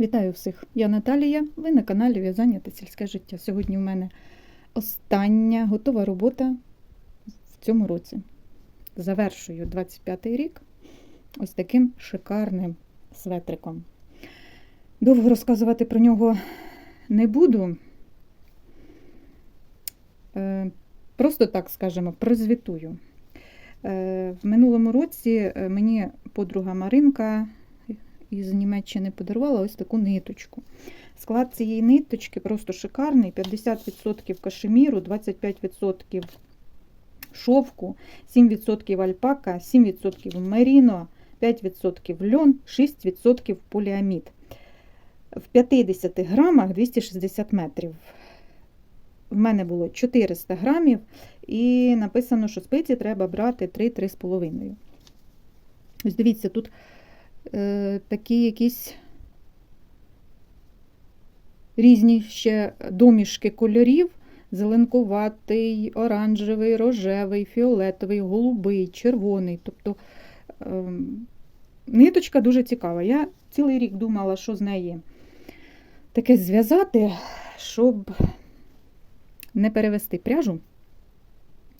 Вітаю всіх! Я Наталія. Ви на каналі В'язання та сільське життя. Сьогодні в мене остання готова робота в цьому році. Завершую 25-й рік ось таким шикарним светриком. Довго розказувати про нього не буду. Е, Просто так скажемо, прозвітую. Е, В минулому році е, мені подруга Маринка із Німеччини подарувала ось таку ниточку. Склад цієї ниточки просто шикарний: 50% кашеміру, 25% шовку, 7% альпака, 7% меріно, 5% льон, 6% поліамід. В 50 грамах 260 метрів. В мене було 400 грамів, і написано, що спиці треба брати 3-3,5. Ось дивіться, тут е, такі якісь різні ще домішки кольорів: зеленкуватий, оранжевий, рожевий, фіолетовий, голубий, червоний. Тобто е, ниточка дуже цікава. Я цілий рік думала, що з неї таке зв'язати, щоб не перевести пряжу.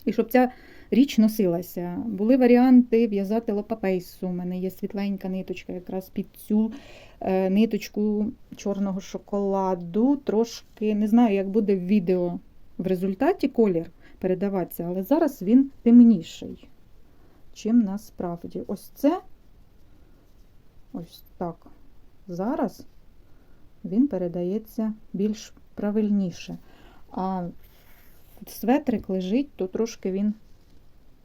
І щоб ця річ носилася. Були варіанти в'язати лопапейсу. У мене є світленька ниточка, якраз під цю е, ниточку чорного шоколаду. Трошки не знаю, як буде в відео в результаті колір передаватися, але зараз він темніший, чим насправді. Ось це ось так. Зараз він передається більш правильніше. А светрик лежить, то трошки він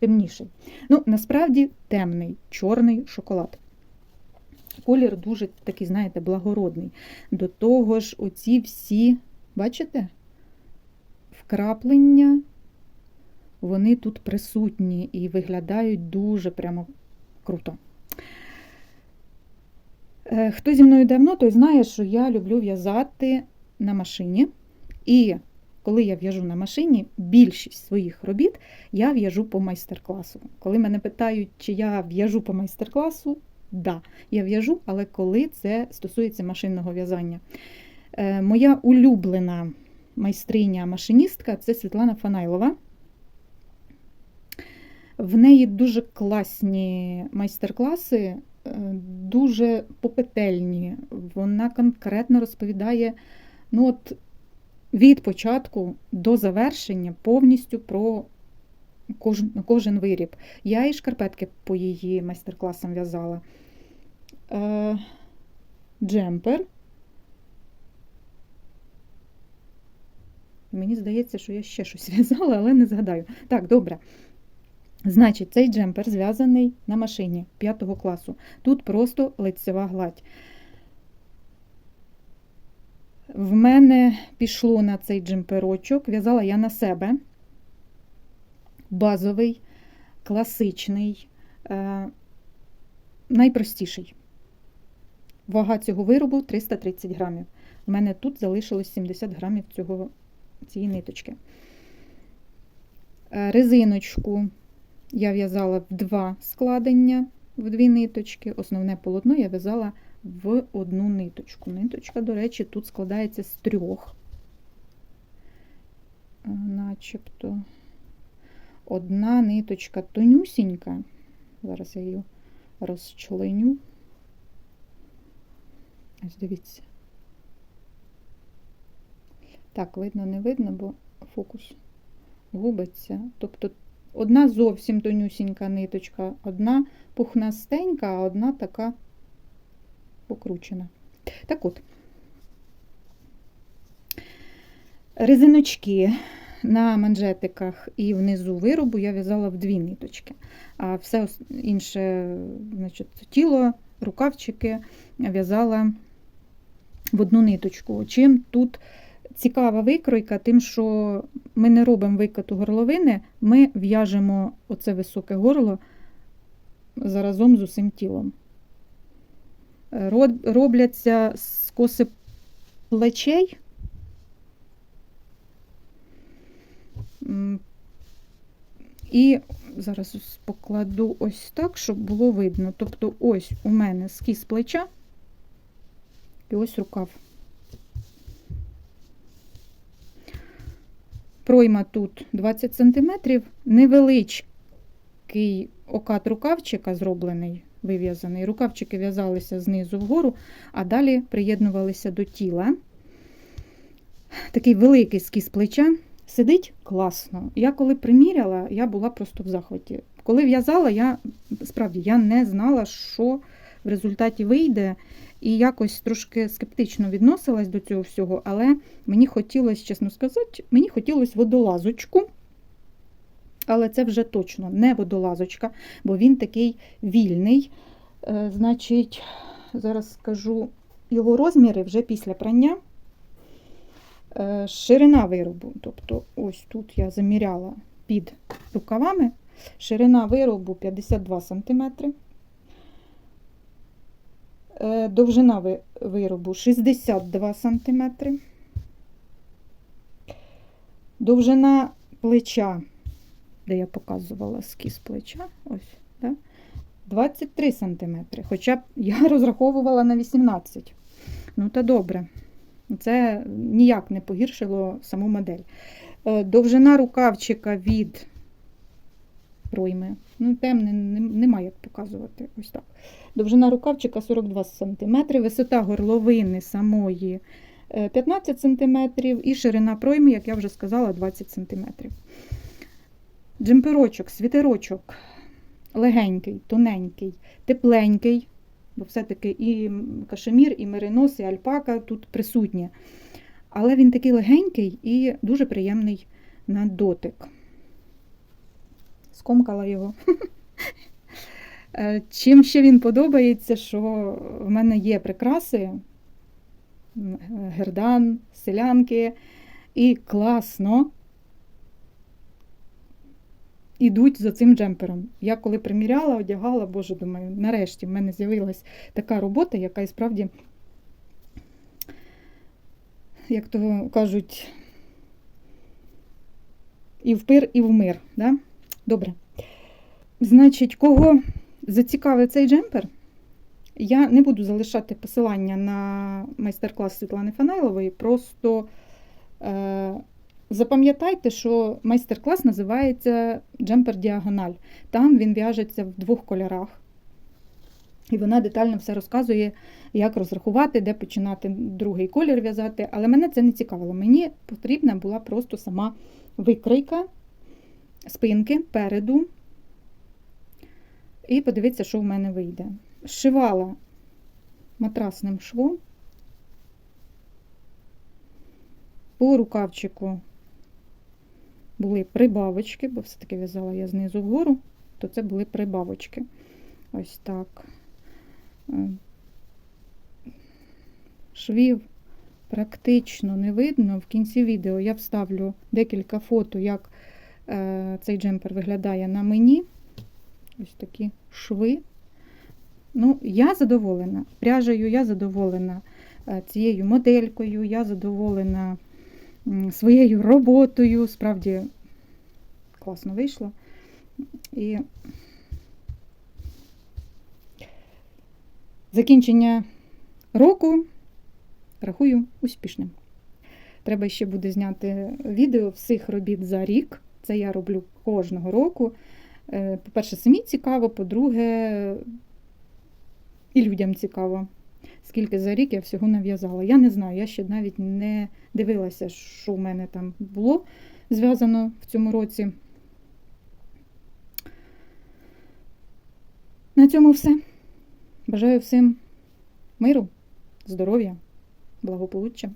темніший. Ну, насправді темний, чорний шоколад. Колір дуже такий, знаєте, благородний. До того ж, оці всі, бачите, вкраплення, вони тут присутні і виглядають дуже прямо круто. Е, Хто зі мною давно, той знає, що я люблю в'язати на машині. І коли я в'яжу на машині, більшість своїх робіт я в'яжу по майстер-класу. Коли мене питають, чи я в'яжу по майстер-класу, да, я в'яжу, але коли це стосується машинного в'язання. Е, моя улюблена майстриня-машиністка це Світлана Фанайлова. В неї дуже класні майстер-класи, е, дуже попетельні. Вона конкретно розповідає, ну от від початку до завершення повністю про кожен, кожен виріб. Я і шкарпетки по її майстер-класам в'язала. Е, Джемпер. Мені здається, що я ще щось в'язала, але не згадаю. Так, добре. Значить, цей джемпер зв'язаний на машині 5 класу. Тут просто лицева гладь. В мене пішло на цей джемперочок, в'язала я на себе базовий, класичний, е, найпростіший. Вага цього виробу 330 грамів. У мене тут залишилось 70 грамів цього, цієї ниточки. Е, резиночку я в'язала в два складення, в дві ниточки. Основне полотно я в'язала в одну ниточку. Ниточка, до речі, тут складається з трьох, Е, начебто одна ниточка тонюсінька. Зараз я її розчленю. Ось дивіться. Так, видно, не видно, бо фокус губиться. Тобто одна зовсім тонюсінька ниточка, одна пухнастенька, а одна така покручена. Так от, резиночки на манжетиках і внизу виробу я в'язала в дві ниточки, а все інше, значить, тіло, рукавчики в'язала в одну ниточку. Чим тут цікава викройка, тим, що ми не робимо викату горловини, ми в'яжемо оце високе горло заразом з усім тілом. Роб- Робляться скоси плечей. І зараз покладу ось так, щоб було видно. Тобто, ось у мене скіз плеча, І ось рукав. Пройма тут 20 см, невеличкий окат рукавчика зроблений, вив'язаний. Рукавчики в'язалися знизу вгору, а далі приєднувалися до тіла. Такий великий скіз плеча. Сидить класно. Я коли приміряла, я була просто в захваті. Коли в'язала, я справді я не знала, що в результаті вийде, і якось трошки скептично відносилась до цього всього, але мені хотілося, чесно сказати, мені хотілося водолазочку. Але це вже точно не водолазочка, бо він такий вільний. Е, значить, зараз скажу його розміри вже після прання. Е, ширина виробу, тобто ось тут я заміряла під рукавами, ширина виробу 52 см, Е, довжина виробу 62 см, довжина плеча, де я показувала скіз плеча, ось, да? 23 см, хоча б я розраховувала на 18 Ну, та добре. Це ніяк не погіршило саму модель. Е, Довжина рукавчика від пройми. Ну, темне немає як показувати. Ось так. Довжина рукавчика 42 см, висота горловини самої е, 15 см і ширина пройми, як я вже сказала, 20 см. Джемперочок, світерочок легенький, тоненький, тепленький, бо все-таки і кашемір, і меринос, і альпака тут присутні. Але він такий легенький і дуже приємний на дотик. Скомкала його. Е, Чим ще він подобається, що в мене є прикраси, гердан, селянки, і класно ідуть за цим джемпером. Я коли приміряла, одягала, боже, думаю, нарешті в мене з'явилась така робота, яка і справді, як то кажуть, і в пир, і в мир. Да? Добре. Значить, кого зацікавив цей джемпер, я не буду залишати посилання на майстер-клас Світлани Фанайлової, просто е, запам'ятайте, що майстер-клас називається Джемпер Діагональ. Там він в'яжеться в двох кольорах. І вона детально все розказує, як розрахувати, де починати другий колір в'язати. Але мене це не цікавило. Мені потрібна була просто сама викрийка спинки переду. І подивіться, що в мене вийде. Зшивала матрасним швом. По рукавчику були прибавочки, бо все-таки в'язала я знизу вгору, то це були прибавочки. Ось так. Е, Швів практично не видно. В кінці відео я вставлю декілька фото, як е, цей джемпер виглядає на мені. Ось такі шви. Ну, я задоволена. Пряжею я задоволена е, цією моделькою, я задоволена своєю роботою. Справді класно вийшло. І закінчення року рахую успішним. Треба ще буде зняти відео всіх робіт за рік. Це я роблю кожного року. Е, По-перше, самі цікаво, по-друге, і людям цікаво, скільки за рік я всього нав'язала. Я не знаю, я ще навіть не дивилася, що в мене там було зв'язано в цьому році. На цьому все. Бажаю всім миру, здоров'я, благополуччя,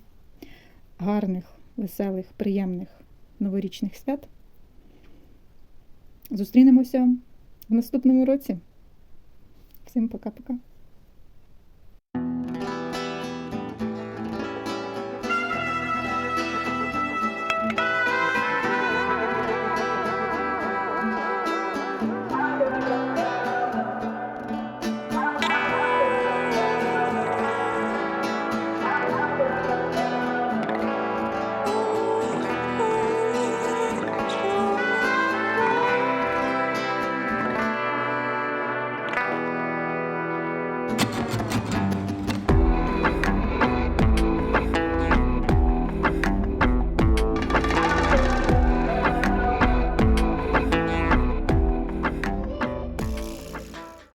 гарних, веселих, приємних новорічних свят. Зустрінемося в наступному році. Всім пока-пока.